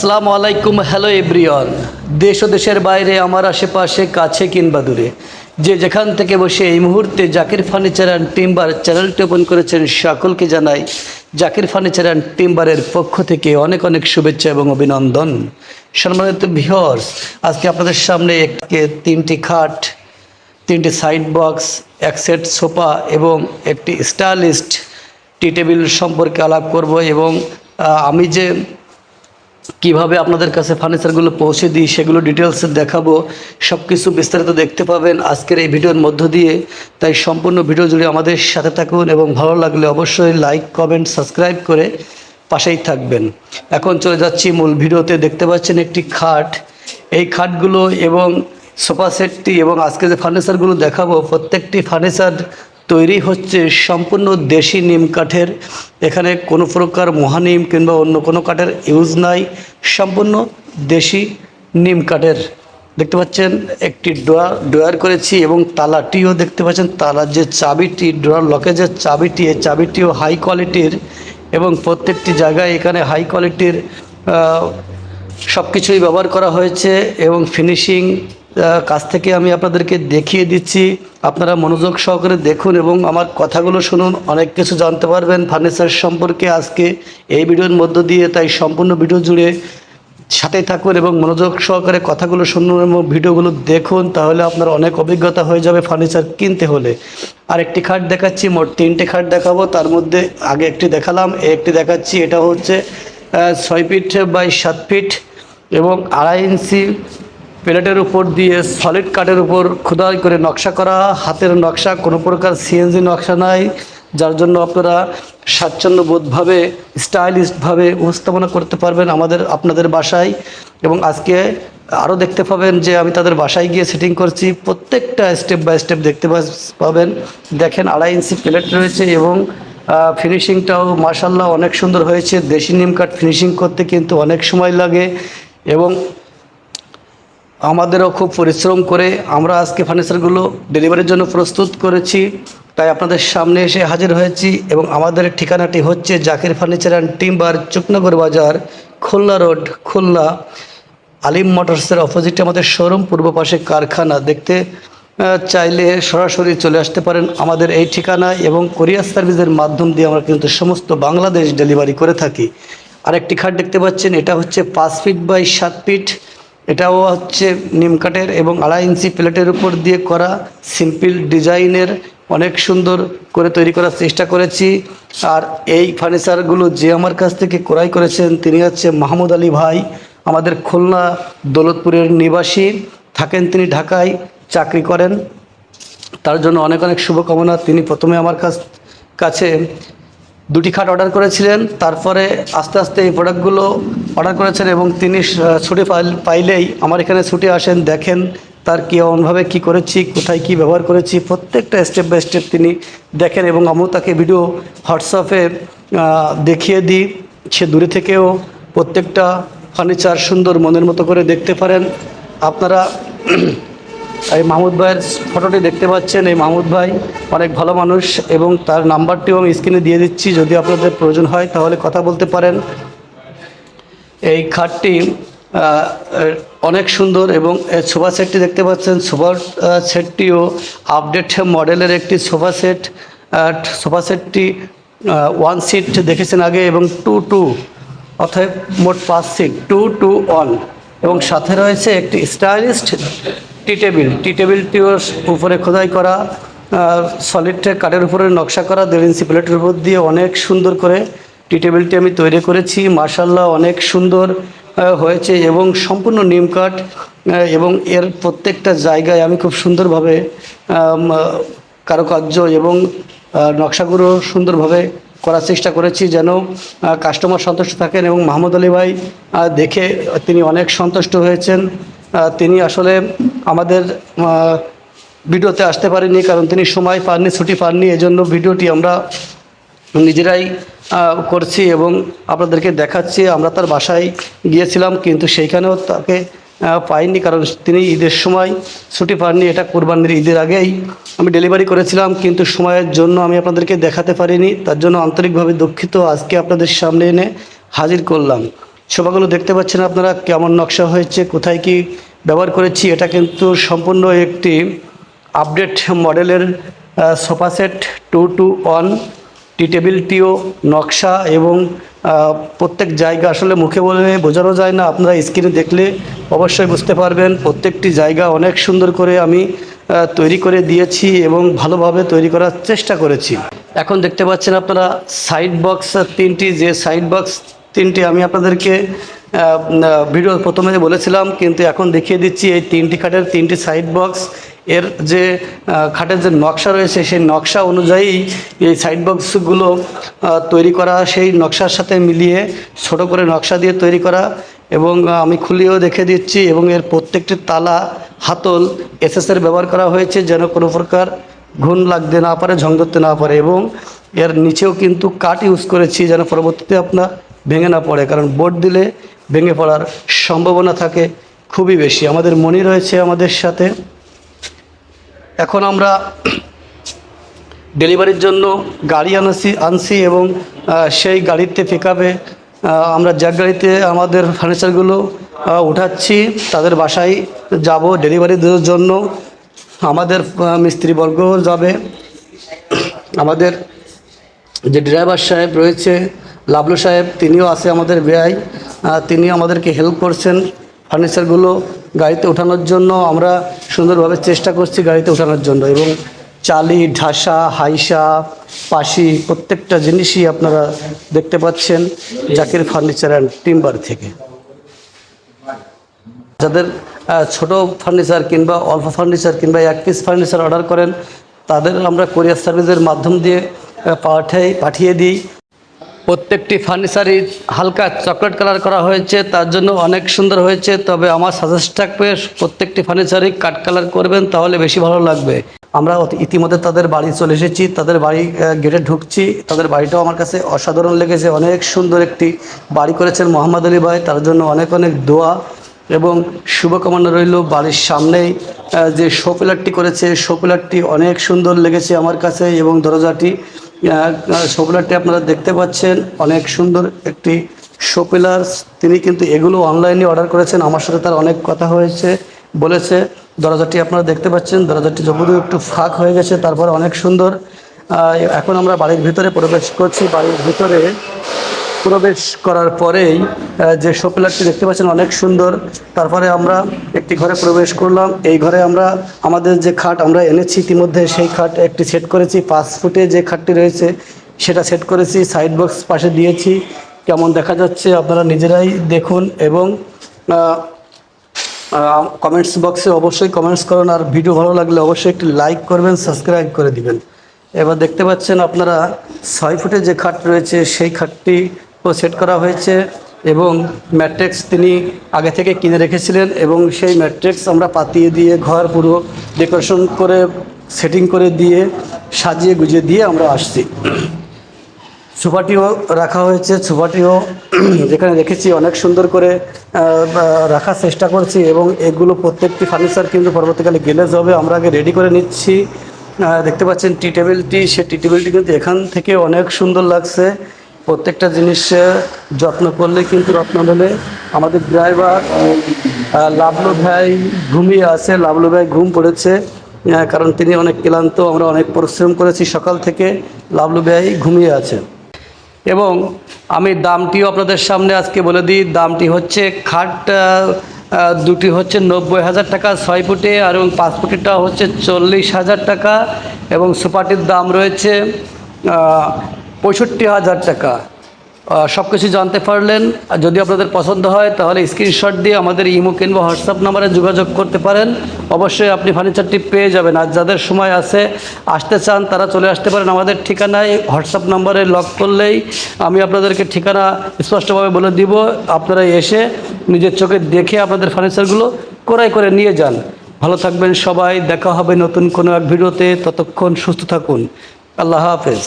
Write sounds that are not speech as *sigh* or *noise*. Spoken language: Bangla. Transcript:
আসসালামু আলাইকুম হ্যালো এভরিওয়ান দেশ ও দেশের বাইরে, আমার আশেপাশে, কাছে কিংবা দূরে, যে যেখান থেকে বসে এই মুহূর্তে জাকির ফার্নিচার অ্যান্ড টিম্বার চ্যানেলটি ওপেন করেছেন, সকলকে জানাই জাকির ফার্নিচার অ্যান্ড টিম্বারের পক্ষ থেকে অনেক অনেক শুভেচ্ছা এবং অভিনন্দন। সম্মানিত ভিউয়ার্স আজকে আপনাদের সামনে একটি, তিনটি খাট, তিনটি সাইড বক্স এক সেট সোফা এবং একটি স্টাইলিস্ট টি টেবিল সম্পর্কে আলাপ করব এবং আমি যে কীভাবে আপনাদের কাছে ফার্নিচারগুলো পৌঁছে দিই সেগুলো ডিটেলসে দেখাবো। সব কিছু বিস্তারিত দেখতে পাবেন আজকের এই ভিডিওর মধ্য দিয়ে। তাই সম্পূর্ণ ভিডিও জুড়ে আমাদের সাথে থাকুন এবং ভালো লাগলে অবশ্যই লাইক কমেন্ট সাবস্ক্রাইব করে পাশেই থাকবেন। এখন চলে যাচ্ছি মূল ভিডিওতে। দেখতে পাচ্ছেন একটি খাট। এই খাটগুলো এবং সোফা সেটটি এবং আজকে যে ফার্নিচারগুলো দেখাবো, প্রত্যেকটি ফার্নিচার তৈরি হচ্ছে সম্পূর্ণ দেশি নিম কাঠের। এখানে কোনো প্রকার মহানিম কিংবা অন্য কোনো কাঠের ইউজ নাই। সম্পূর্ণ দেশি নিম কাঠের। দেখতে পাচ্ছেন, একটি ডোয়ার ডোয়ার করেছি এবং তালাটিও দেখতে পাচ্ছেন। তালার যে চাবিটি, ডোয়ার লকের যে চাবিটি, এই চাবিটিও হাই কোয়ালিটির এবং প্রত্যেকটি জায়গায় এখানে হাই কোয়ালিটির সব কিছুই ব্যবহার করা হয়েছে এবং ফিনিশিং কাছ থেকে আমি আপনাদেরকে দেখিয়ে দিচ্ছি। আপনারা মনোযোগ সহকারে দেখুন এবং আমার কথাগুলো শুনুন। অনেক কিছু জানতে পারবেন ফার্নিচার সম্পর্কে আজকে এই ভিডিওর মধ্য দিয়ে। তাই সম্পূর্ণ ভিডিও জুড়ে সাথে থাকুন এবং মনোযোগ সহকারে কথাগুলো শুনুন এবং ভিডিওগুলো দেখুন, তাহলে আপনার অনেক অভিজ্ঞতা হয়ে যাবে ফার্নিচার কিনতে হলে। আর একটি খাট দেখাচ্ছি, মোট তিনটে খাট দেখাবো। তার মধ্যে আগে একটি দেখালাম একটি দেখাচ্ছি। এটা হচ্ছে ছয় ফিট বাই সাত ফিট এবং আড়াই ইঞ্চি প্লেটের উপর দিয়ে সলিড কাঠের উপর খোদাই করে নকশা করা। হাতের নকশা, কোনো প্রকার সিএনজি নকশা নাই, যার জন্য আপনারা স্বাচ্ছন্দ্যবোধভাবে, স্টাইলিশভাবে উপস্থাপনা করতে পারবেন আমাদের, আপনাদের বাসায়। এবং আজকে আরও দেখতে পাবেন যে আমি তাদের বাসায় গিয়ে সেটিং করছি। প্রত্যেকটা স্টেপ বাই স্টেপ দেখতে পাবেন। দেখেন আড়াই ইঞ্চি প্লেট রয়েছে এবং ফিনিশিংটাও মার্শাল্লাহ অনেক সুন্দর হয়েছে। দেশি নিম কাঠ ফিনিশিং করতে কিন্তু অনেক সময় লাগে। এবং আমাদেরও খুব পরিশ্রম করে আমরা আজকে ফার্নিচারগুলো ডেলিভারির জন্য প্রস্তুত করেছি। তাই আপনাদের সামনে এসে হাজির হয়েছি এবং আমাদের ঠিকানাটি হচ্ছে Zakir furniture and timber, Chuknagar Bazar, Khulna Road, Khulna. Alim মোটরসের অপোজিটে আমাদের শোরুম, পূর্ব পাশে কারখানা। দেখতে চাইলে সরাসরি চলে আসতে পারেন। আমাদের এই ঠিকানায় এবং কোরিয়ার সার্ভিসের মাধ্যম দিয়ে আমরা কিন্তু সমস্ত বাংলাদেশ ডেলিভারি করে থাকি। আরেকটি খাট দেখতে পাচ্ছেন, এটা হচ্ছে পাঁচ ফিট বাই সাত ফিট। এটাও হচ্ছে নিম কাঠের এবং আড়াই ইঞ্চি প্লেটের উপর দিয়ে করা সিম্পল ডিজাইনের অনেক সুন্দর করে তৈরি করার চেষ্টা করেছি। আর এই ফার্নিচারগুলো যে আমার কাছ থেকে ক্রয় করেছেন, তিনি হচ্ছে মাহমুদ আলী ভাই, আমাদের খুলনা দৌলতপুরের নিবাসী। থাকেন তিনি ঢাকায়, চাকরি করেন। তার জন্য অনেক অনেক শুভকামনা। তিনি প্রথমে আমার কাছ কাছে দুটি খাট অর্ডার করেছিলেন। তারপরে আস্তে আস্তে এই প্রোডাক্টগুলো অর্ডার করেছেন এবং তিনি ছুটি পাইলেই আমার এখানে ছুটে আসেন, দেখেন তার কী কেমনভাবে কি করেছি, কোথায় কি ব্যবহার করেছি, প্রত্যেকটা স্টেপ বাই স্টেপ তিনি দেখেন এবং আমিও তাকে ভিডিও হোয়াটসঅ্যাপে দেখিয়ে দিই। সে দূরে থেকেও প্রত্যেকটা ফার্নিচার সুন্দর মনের মতো করে দেখতে পারেন। আপনারা *clears throat* এই মাহমুদ ভাইয়ের ফটোটি দেখতে পাচ্ছেন। এই মাহমুদ ভাই অনেক ভালো মানুষ এবং তার নাম্বারটিও আমি স্ক্রিনে দিয়ে দিচ্ছি। যদি আপনাদের প্রয়োজন হয় তাহলে কথা বলতে পারেন। এই খাটটি অনেক সুন্দর এবং সোফা সেটটি দেখতে পাচ্ছেন। সোফা সেটটিও আপডেট মডেলের একটি সোফা সেট। সোফা সেটটি ওয়ান সিট দেখেছেন আগে এবং টু টু অর্থাৎ মোট পাঁচ সিট টু টু ওয়ান এবং সাথে রয়েছে একটি স্টাইলিস্ট টি টেবিল। টি টেবিলটিও উপরে খোদাই করা সলিড কাঠের উপরে নকশা করা, দেড় ইঞ্চি প্লেটের উপর দিয়ে অনেক সুন্দর করে টি টেবিলটি আমি তৈরি করেছি। মার্শাল্লাহ অনেক সুন্দর হয়েছে এবং সম্পূর্ণ নিম কাঠ এবং এর প্রত্যেকটা জায়গায় আমি খুব সুন্দরভাবে কারুকার্য এবং নকশাগুলো সুন্দরভাবে করার চেষ্টা করেছি যেন কাস্টমার সন্তুষ্ট থাকেন এবং মাহমুদ আলী ভাই দেখে তিনি অনেক সন্তুষ্ট হয়েছেন। তিনি আসলে আমাদের ভিডিওতে আসতে পারেনি কারণ তিনি সময় পাননি, ছুটি পাননি, এজন্য ভিডিওটি আমরা নিজেরাই করছি এবং আপনাদেরকে দেখাচ্ছি, আমরা তার বাসায় গিয়েছিলাম, কিন্তু সেইখানেও তাকে পাইনি, কারণ তিনি ঈদের সময় ছুটি পাননি। এটা কোরবানির ঈদের আগেই আমি ডেলিভারি করেছিলাম, কিন্তু সময়ের জন্য আমি আপনাদেরকে দেখাতে পারিনি। তার জন্য আন্তরিকভাবে দুঃখিত। আজকে আপনাদের সামনে এনে হাজির করলাম। সোফাগুলো দেখতে পাচ্ছেন আপনারা, কেমন নকশা হয়েছে, কোথায় কি ব্যবহার করেছি, এটা কিন্তু সম্পূর্ণ একটি আপডেট মডেলের sofa set two two one. টি টেবিলটিও নকশা এবং প্রত্যেক জায়গা আসলে মুখে বলে বোঝানো যায় না। আপনারা স্ক্রিনে দেখলে অবশ্যই বুঝতে পারবেন, প্রত্যেকটি জায়গা অনেক সুন্দর করে আমি তৈরি করে দিয়েছি এবং ভালোভাবে তৈরি করার চেষ্টা করেছি। এখন দেখতে পাচ্ছেন আপনারা সাইড বক্স তিনটি যে সাইড বক্স তিনটি আমি আপনাদেরকে ভিডিও প্রথমে বলেছিলাম, কিন্তু এখন দেখিয়ে দিচ্ছি এই তিনটি খাটের তিনটি সাইড বক্স এর যে খাটের যে নকশা রয়েছে, সেই নকশা অনুযায়ী এই সাইড বক্সগুলো তৈরি করা, সেই নকশার সাথে মিলিয়ে ছোট করে নকশা দিয়ে তৈরি করা এবং আমি খুলিয়েও দেখে দিচ্ছি এবং এর প্রত্যেকটি তালা, হাতল এসএসের ব্যবহার করা হয়েছে যেন কোনো প্রকার ঘুণ লাগতে না পারে, ঝং ধরতে না পারে এবং এর নিচেও কিন্তু কাঠ ইউজ করেছি যেন পরবর্তীতে আপনার ভেঙে না পড়ে, কারণ বোর্ড দিলে ভেঙে পড়ার সম্ভাবনা থাকে খুবই বেশি। আমাদের মনি রয়েছে আমাদের সাথে। এখন আমরা ডেলিভারির জন্য গাড়ি আনছি আনছি এবং সেই গাড়িতে পিক আমরা জ্যাক গাড়িতে আমাদের ফার্নিচারগুলো উঠাচ্ছি তাদের বাসায় যাব ডেলিভারি দেওয়ার জন্য। আমাদের আহ, মিস্ত্রিবর্গও যাবে। আমাদের যে ড্রাইভার সাহেব রয়েছে লাবলু সাহেব তিনিও আছে আমাদের ব্যয় তিনি আমাদেরকে হেল্প করছেন ফার্নিচারগুলো গাড়িতে ওঠানোর জন্য আমরা সুন্দরভাবে চেষ্টা করছি গাড়িতে ওঠানোর জন্য। এবং চালি, ঢাসা, হাইসা, পাশি প্রত্যেকটা জিনিসই আপনারা দেখতে পাচ্ছেন জাকির ফার্নিচার অ্যান্ড টিম্বার থেকে। যাদের ছোট ফার্নিচার কিংবা অল্প ফার্নিচার কিংবা এক পিস ফার্নিচার অর্ডার করেন, তাদের আমরা কোরিয়ার সার্ভিসের মাধ্যম দিয়ে পাঠাই, পাঠিয়ে দিই। প্রত্যেকটি ফার্নিচারই হালকা চকলেট কালার করা হয়েছে, তার জন্য অনেক সুন্দর হয়েছে। তবে আমার সাজেস্ট থাকবে, প্রত্যেকটি ফার্নিচারই কাট কালার করবেন, তাহলে বেশি ভালো লাগবে। আমরা ইতিমধ্যে তাদের বাড়ি চলে এসেছি, তাদের বাড়ি গেটে ঢুকছি। তাদের বাড়িটাও আমার কাছে অসাধারণ লেগেছে। অনেক সুন্দর একটি বাড়ি করেছেন মোহাম্মদ আলী ভাই, তার জন্য অনেক অনেক দোয়া এবং শুভকামনা রইল বাড়ির সামনেই। যে শো পিলারটি করেছে শো পিলারটি অনেক সুন্দর লেগেছে আমার কাছে এবং দরজাটি শো পিলারটি আপনারা দেখতে পাচ্ছেন। অনেক সুন্দর একটি সোপিলার তিনি কিন্তু এগুলো অনলাইনে অর্ডার করেছেন। আমার সাথে তার অনেক কথা হয়েছে, বলেছে। দরজাটি আপনারা দেখতে পাচ্ছেন। দরজাটি যদিও একটু ফাঁক হয়ে গেছে, তারপর অনেক সুন্দর। এখন আমরা বাড়ির ভিতরে প্রবেশ করছি। বাড়ির ভিতরে প্রবেশ করার পরেই যে শোপিলারটি দেখতে পাচ্ছেন অনেক সুন্দর। তারপরে আমরা একটি ঘরে প্রবেশ করলাম। এই ঘরে আমরা, আমাদের যে খাট আমরা এনেছি, ইতিমধ্যে সেই খাট একটি সেট করেছি। পাঁচ ফুটে যে খাটটি রয়েছে, সেটা সেট করেছি। সাইড বক্স পাশে দিয়েছি। কেমন দেখা যাচ্ছে আপনারা নিজেরাই দেখুন এবং কমেন্টস বক্সে অবশ্যই কমেন্টস করুন। আর ভিডিও ভালো লাগলে অবশ্যই একটি লাইক করবেন সাবস্ক্রাইব করে দিবেন। এবার দেখতে পাচ্ছেন আপনারা, ছয় ফুটে যে খাট রয়েছে, সেই খাটটি সেট করা হয়েছে এবং ম্যাট্রিক্স তিনি আগে থেকে কিনে রেখেছিলেন এবং সেই ম্যাট্রিক্স আমরা পাতিয়ে দিয়ে ঘর পুরো ডেকোরেশন করে, সেটিং করে দিয়ে, সাজিয়ে গুজিয়ে দিয়ে আমরা আসছি। সোফাটিও রাখা হয়েছে। সোফাটিও যেখানে রেখেছি, অনেক সুন্দর করে রাখার চেষ্টা করছি এবং এগুলো প্রত্যেকটি ফার্নিচার কিন্তু পরবর্তীকালে গ্লেজ হবে আমরা আগে রেডি করে নিচ্ছি। দেখতে পাচ্ছেন টি টেবিলটি। সে টি টেবিলটি কিন্তু এখান থেকে অনেক সুন্দর লাগছে। প্রত্যেকটা জিনিস যত্ন করলে কিন্তু রত্ন হলে আমাদের ড্রাইভার লাভলু ভাই ঘুমিয়ে আছে লাভলু ভাই ঘুম পড়েছে। কারণ তিনি অনেক ক্লান্ত, আমরা অনেক পরিশ্রম করেছি সকাল থেকে লাভলু ভাই ঘুমিয়ে আছে। এবং আমি দামটিও আপনাদের সামনে আজকে বলে দিই, দামটি হচ্ছে খাট দুটি হচ্ছে নব্বই হাজার টাকা ছয় ফুটে, আর এবং পাঁচ ফুটিটা হচ্ছে চল্লিশ হাজার টাকা। এবং সুপারটির দাম রয়েছে পঁয়ষট্টি হাজার টাকা। সব কিছু জানতে পারলেন। যদি আপনাদের পছন্দ হয়, তাহলে স্ক্রিনশট দিয়ে আমাদের ইমো কিংবা হোয়াটসঅ্যাপ নাম্বারে যোগাযোগ করতে পারেন। অবশ্যই আপনি ফার্নিচারটি পেয়ে যাবেন। আর যাদের সময় আছে, আসতে চান, তারা চলে আসতে পারেন আমাদের ঠিকানায়। হোয়াটসঅ্যাপ নাম্বারে লক করলেই আমি আপনাদেরকে ঠিকানা স্পষ্টভাবে বলে দিব। আপনারা এসে নিজের চোখে দেখে আপনাদের ফার্নিচারগুলো ক্রয় করে নিয়ে যান। ভালো থাকবেন সবাই। দেখা হবে নতুন কোনো এক ভিডিওতে। ততক্ষণ সুস্থ থাকুন। আল্লাহ হাফেজ।